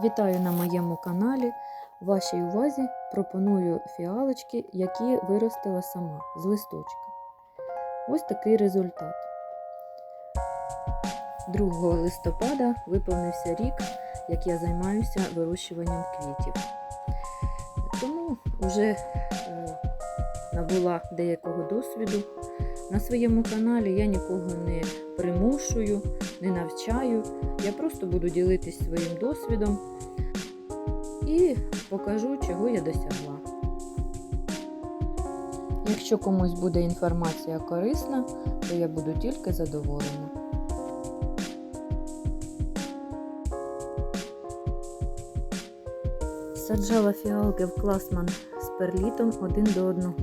Вітаю на моєму каналі. Вашій увазі пропоную фіалочки, які виростила сама з листочка. Ось такий результат. 2 листопада виповнився рік, як я займаюся вирощуванням квітів. Тому вже е, набула деякого досвіду. На своєму каналі я нікого не примушую, не навчаю. Я просто буду ділитись своїм досвідом і покажу, чого я досягла. Якщо комусь буде інформація корисна, то я буду тільки задоволена. Саджала фіалки в класман з перлітом один до одного.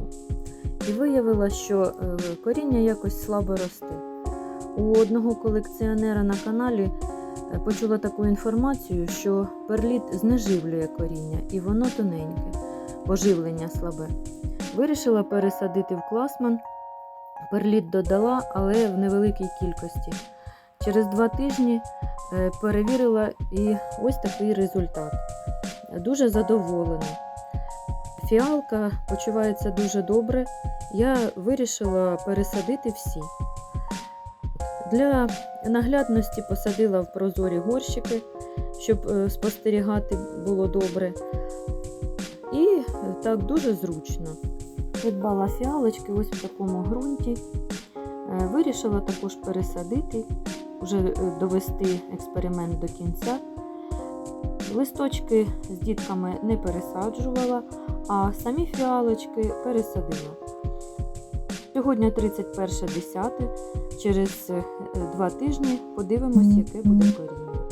І виявила, що е, коріння якось слабо росте. У одного колекціонера на каналі е, почула таку інформацію, що перліт знеживлює коріння і воно тоненьке, поживлення слабе. Вирішила пересадити в класман. Перліт додала, але в невеликій кількості. Через два тижні е, перевірила і ось такий результат. Дуже задоволена. Фіалка почувається дуже добре. Я вирішила пересадити всі. Для наглядності посадила в прозорі горщики, щоб е, спостерігати було добре. І е, так дуже зручно. Придбала фіалочки ось в такому ґрунті. Е, Вирішила також пересадити, вже довести експеримент до кінця. Листочки з дітками не пересаджувала, а самі фіалочки пересадила. Сьогодні 31.10. Через е, два тижні подивимось, яке буде коріння.